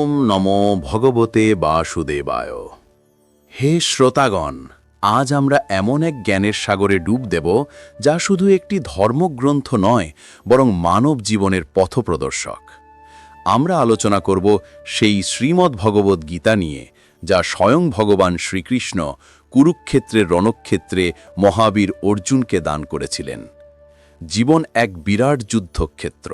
ওম নমো ভগবতে বাসুদেবায়। হে শ্রোতাগণ, আজ আমরা এমন এক জ্ঞানের সাগরে ডুব দেব, যা শুধু একটি ধর্মগ্রন্থ নয়, বরং মানব জীবনের পথপ্রদর্শক। আমরা আলোচনা করব সেই শ্রীমদ্ ভগবদ্ গীতা নিয়ে, যা স্বয়ং ভগবান শ্রীকৃষ্ণ কুরুক্ষেত্রের রণক্ষেত্রে মহাবীর অর্জুনকে দান করেছিলেন। জীবন এক বিরাট যুদ্ধক্ষেত্র।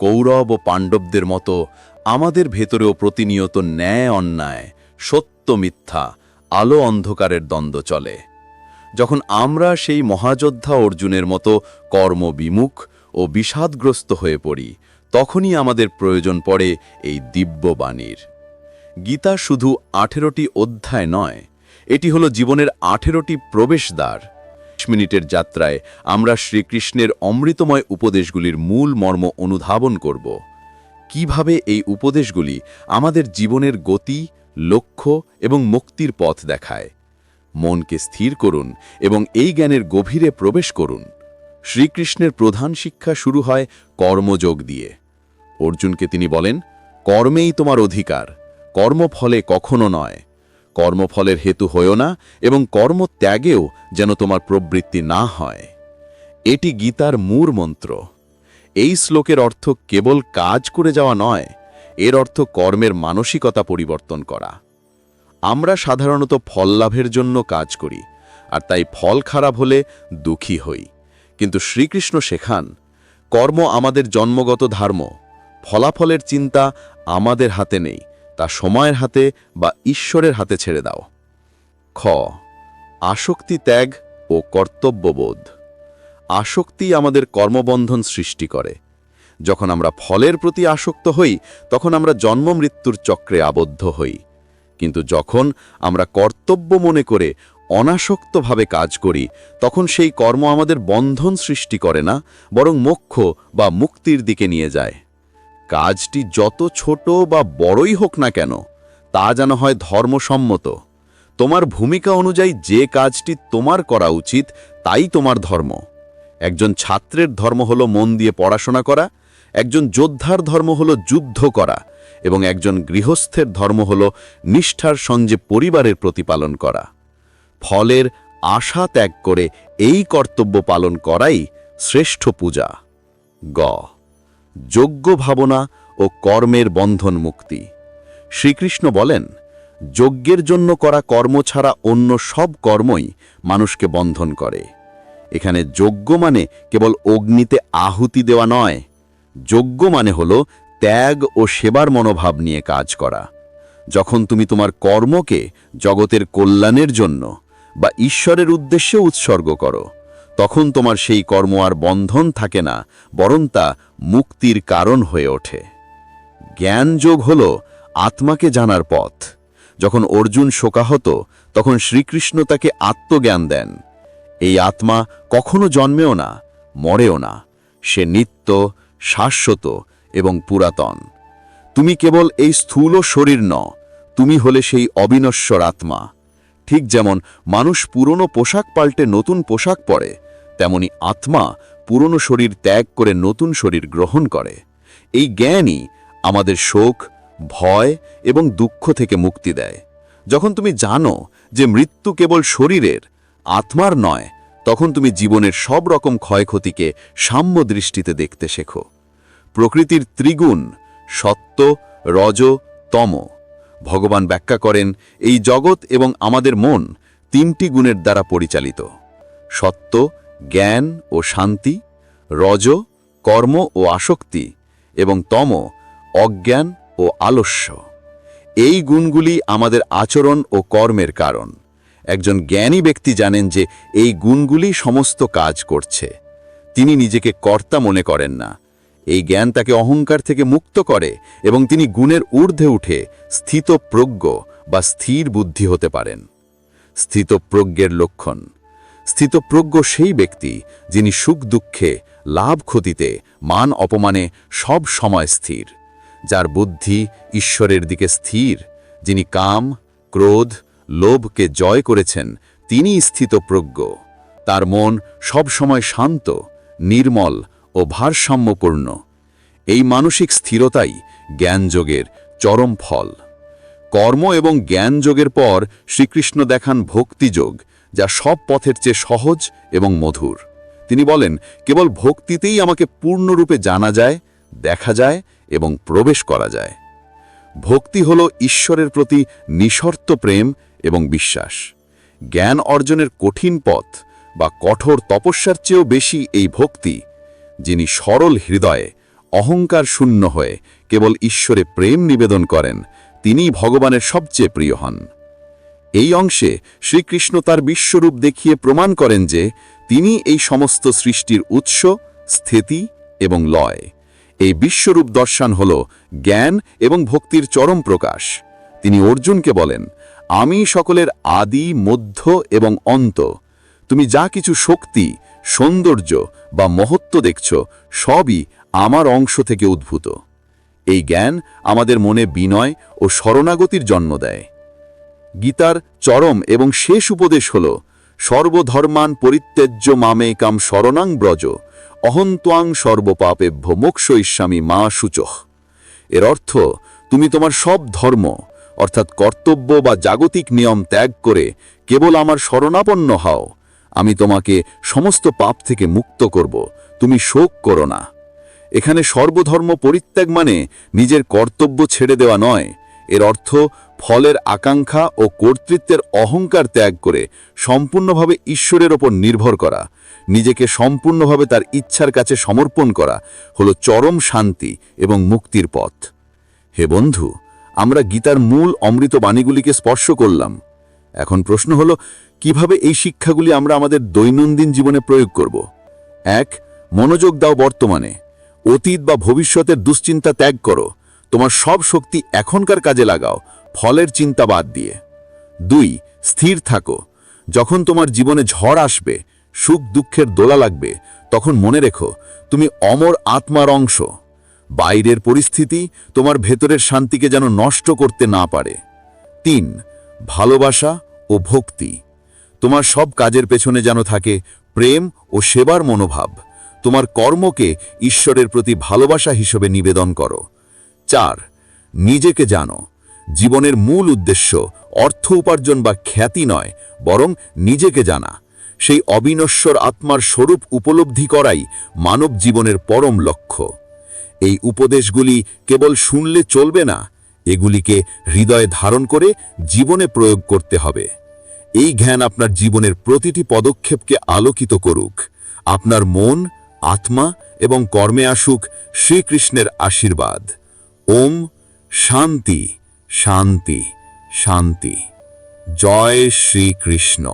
কৌরব ও পাণ্ডবদের মতো আমাদের ভেতরেও প্রতিনিয়ত ন্যায় অন্যায়, সত্য মিথ্যা, আলো অন্ধকারের দ্বন্দ্ব চলে। যখন আমরা সেই মহাযোদ্ধা অর্জুনের মতো কর্মবিমুখ ও বিষাদগ্রস্ত হয়ে পড়ি, তখনই আমাদের প্রয়োজন পড়ে এই দিব্যবাণীর গীতা শুধু আঠেরোটি অধ্যায় নয়, এটি হলো জীবনের আঠেরোটি প্রবেশদ্বার। বিশ মিনিটের যাত্রায় আমরা শ্রীকৃষ্ণের অমৃতময় উপদেশগুলির মূল মর্ম অনুধাবন করব। কীভাবে এই উপদেশগুলি আমাদের জীবনের গতি, লক্ষ্য এবং মুক্তির পথ দেখায়। মনকে স্থির করুন এবং এই জ্ঞানের গভীরে প্রবেশ করুন। শ্রীকৃষ্ণের প্রধান শিক্ষা শুরু হয় কর্মযোগ দিয়ে। অর্জুনকে তিনি বলেন, কর্মেই তোমার অধিকার, কর্মফলে কখনো নয়। কর্মফলের হেতু হয়েও না এবং কর্মত্যাগেও যেন তোমার প্রবৃত্তি না হয়। এটি গীতার মূর মন্ত্র। এই শ্লোকের অর্থ কেবল কাজ করে যাওয়া নয়, এর অর্থ কর্মের মানসিকতা পরিবর্তন করা। আমরা সাধারণত ফল লাভের জন্য কাজ করি, আর তাই ফল খারাপ হলে দুঃখী হই। কিন্তু শ্রীকৃষ্ণ শেখান কর্ম আমাদের জন্মগত ধর্ম, ফলাফলের চিন্তা আমাদের হাতে নেই, তা সময়ের হাতে বা ঈশ্বরের হাতে ছেড়ে দাও। খ, আসক্তি ত্যাগ ও কর্তব্যবোধ। আসক্তি আমাদের কর্মবন্ধন সৃষ্টি করে। যখন আমরা ফলের প্রতি আসক্ত হই, তখন আমরা জন্ম মৃত্যুর চক্রে আবদ্ধ হই। কিন্তু যখন আমরা কর্তব্য মনে করে অনাসক্তভাবে কাজ করি, তখন সেই কর্ম আমাদের বন্ধন সৃষ্টি করে না, বরং মোক্ষ বা মুক্তির দিকে নিয়ে যায়। কাজটি যত ছোট বা বড়ই হোক না কেন, তা যেন হয় ধর্মসম্মত। তোমার ভূমিকা অনুযায়ী যে কাজটি তোমার করা উচিত, তাই তোমার ধর্ম। একজন ছাত্রের ধর্ম হলো মন দিয়ে পড়াশোনা করা, একজন যোদ্ধার ধর্ম হলো যুদ্ধ করা, এবং একজন গৃহস্থের ধর্ম হলো নিষ্ঠার সঙ্গে পরিবারের প্রতিপালন করা। ফলের আশা ত্যাগ করে এই কর্তব্য পালন করাই শ্রেষ্ঠ পূজা। গ. যোগ্য ভাবনা ও কর্মের বন্ধন মুক্তি। শ্রীকৃষ্ণ বলেন, যজ্ঞের জন্য করা কর্ম ছাড়া অন্য সব কর্মই মানুষকে বন্ধন করে। এখানে যজ্ঞ মানে কেবল অগ্নিতে আহুতি দেওয়া নয়। যজ্ঞ মানে হল ত্যাগ ও সেবার মনোভাব নিয়ে কাজ করা। যখন তুমি তোমার কর্মকে জগতের কল্যাণের জন্য বা ঈশ্বরের উদ্দেশ্যে উৎসর্গ করো, তখন তোমার সেই কর্ম আর বন্ধন থাকে না, বরং তা মুক্তির কারণ হয়ে ওঠে। জ্ঞানযোগ হল আত্মাকে জানার পথ। যখন অর্জুন শোকাহত, তখন শ্রীকৃষ্ণ তাকে আত্মজ্ঞান দেন। এই আত্মা কখনো জন্মেও না, মরেও না। সে নিত্য, শাশ্বত এবং পুরাতন। তুমি কেবল এই স্থূল শরীর ন তুমি হলে সেই অবিনশ্বর আত্মা। ঠিক যেমন মানুষ পুরনো পোশাক পাল্টে নতুন পোশাক পরে, তেমনি আত্মা পুরনো শরীর ত্যাগ করে নতুন শরীর গ্রহণ করে। এই জ্ঞানই আমাদের শোক, ভয় এবং দুঃখ থেকে মুক্তি দেয়। যখন তুমি জানো যে মৃত্যু কেবল শরীরের আত্মার নয়, তখন তুমি জীবনের সব রকম ক্ষয়ক্ষতিকে সাম্য দৃষ্টিতে দেখতে শেখো। প্রকৃতির ত্রিগুণ, সত্য, রজ, তম। ভগবান ব্যাখ্যা করেন, এই জগৎ এবং আমাদের মন তিনটি গুণের দ্বারা পরিচালিত। সত্য, জ্ঞান ও শান্তি, রজ, কর্ম ও আসক্তি, এবং তম, অজ্ঞান ও আলস্য। এই গুণগুলি আমাদের আচরণ ও কর্মের কারণ। একজন জ্ঞানী ব্যক্তি জানেন যে এই গুণগুলি সমস্ত কাজ করছে। তিনি নিজেকে কর্তা মনে করেন না। এই জ্ঞান তাকে অহংকার থেকে মুক্ত করে এবং তিনি গুণের ঊর্ধ্বে উঠে স্থিতপ্রজ্ঞ বা স্থির বুদ্ধি হতে পারেন। স্থিতপ্রজ্ঞের লক্ষণ। স্থিতপ্রজ্ঞ সেই ব্যক্তি যিনি সুখ দুঃখে, লাভ ক্ষতিতে, মান অপমানে সব সময় স্থির, যার বুদ্ধি ঈশ্বরের দিকে স্থির, যিনি কাম, ক্রোধ লোভকে জয় করেছেন তিনি স্থিতপ্রজ্ঞ। তার মন সব সময় শান্ত, নির্মল ও ভারসাম্যপূর্ণ। এই মানসিক স্থিরতাই জ্ঞানযোগের চরম ফল। কর্ম এবং জ্ঞান যোগের পর শ্রীকৃষ্ণ দেখান ভক্তিযোগ যা সব পথের চেয়ে সহজ এবং মধুর। তিনি বলেন, কেবল ভক্তিতেই আমাকে পূর্ণরূপে জানা যায়, দেখা যায় এবং প্রবেশ করা যায়। ভক্তি হল ঈশ্বরের প্রতি নিঃশর্ত প্রেম এবং বিশ্বাস। জ্ঞান অর্জনের কঠিন পথ বা কঠোর তপস্যার চেয়েও বেশি এই ভক্তি, যিনি সরল হৃদয়ে অহংকার শূন্য হয়ে কেবল ঈশ্বরে প্রেম নিবেদন করেন, তিনিই ভগবানের সবচেয়ে প্রিয় হন। এই অংশে শ্রীকৃষ্ণ তার বিশ্বরূপ দেখিয়ে প্রমাণ করেন যে তিনি এই সমস্ত সৃষ্টির উৎস, স্থিতি এবং লয়। এই বিশ্বরূপ দর্শন হল জ্ঞান এবং ভক্তির চরম প্রকাশ। তিনি অর্জুনকে বলেন আমি সকলের আদি, মধ্য এবং অন্ত। তুমি যা কিছু শক্তি, সৌন্দর্য বা মহত্ব দেখছ, সবই আমার অংশ থেকে উদ্ভূত। এই জ্ঞান আমাদের মনে বিনয় ও শরণাগতির জন্ম দেয়। গীতার চরম এবং শেষ উপদেশ হল, সর্বধর্মান পরিত্যাজ্য মামে কাম শরণাং ব্রজ, অহন্ত্বাং সর্বপাপেভ্য মোক্ষ ইস্বামী মা সূচহ এর অর্থ, তুমি তোমার সব ধর্ম অর্থাৎ কর্তব্য বা জাগতিক নিয়ম ত্যাগ করে কেবল আমার শরণাপন্ন হও। আমি তোমাকে সমস্ত পাপ থেকে মুক্ত করব। তুমি শোক করো না। এখানে সর্বধর্ম পরিত্যাগ মানে নিজের কর্তব্য ছেড়ে দেওয়া নয়। এর অর্থ ফলের আকাঙ্ক্ষা ও কর্তৃত্বের অহংকার ত্যাগ করে সম্পূর্ণভাবে ঈশ্বরের ওপর নির্ভর করা। নিজেকে সম্পূর্ণভাবে তার ইচ্ছার কাছে সমর্পণ করা হলো চরম শান্তি এবং মুক্তির পথ। হে বন্ধু আমরা গীতার মূল অমৃত বাণীগুলিকে স্পর্শ করলাম। এখন প্রশ্ন হলো, কীভাবে এই শিক্ষাগুলি আমরা আমাদের দৈনন্দিন জীবনে প্রয়োগ করব? এক, মনোযোগ দাও বর্তমানে। অতীত বা ভবিষ্যতের দুশ্চিন্তা ত্যাগ করো। তোমার সব শক্তি এখনকার কাজে লাগাও, ফলের চিন্তা বাদ দিয়ে। দুই, স্থির থাকো। যখন তোমার জীবনে ঝড় আসবে, সুখ দুঃখের দোলা লাগবে, তখন মনে রেখো, তুমি অমর আত্মার অংশ। বাইরের পরিস্থিতি তোমার ভেতরের শান্তিকে যেন নষ্ট করতে না পারে। তিন, ভালোবাসা ও ভক্তি। তোমার সব কাজের পেছনে যেন থাকে প্রেম ও সেবার মনোভাব। তোমার কর্মকে ঈশ্বরের প্রতি ভালোবাসা হিসেবে নিবেদন করো। চার, নিজেকে জানো। জীবনের মূল উদ্দেশ্য অর্থ উপার্জন বা খ্যাতি নয়, বরং নিজেকে জানা। সেই অবিনশ্বর আত্মার স্বরূপ উপলব্ধি করাই মানব জীবনের পরম লক্ষ্য। এই উপদেশগুলি কেবল শুনলে চলবে না, এগুলিকে হৃদয়ে ধারণ করে জীবনে প্রয়োগ করতে হবে। এই জ্ঞান আপনার জীবনের প্রতিটি পদক্ষেপকে আলোকিত করুক। আপনার মন, আত্মা এবং কর্মে আসুক শ্রীকৃষ্ণের আশীর্বাদ। ওম শান্তি শান্তি শান্তি। জয় শ্রীকৃষ্ণ।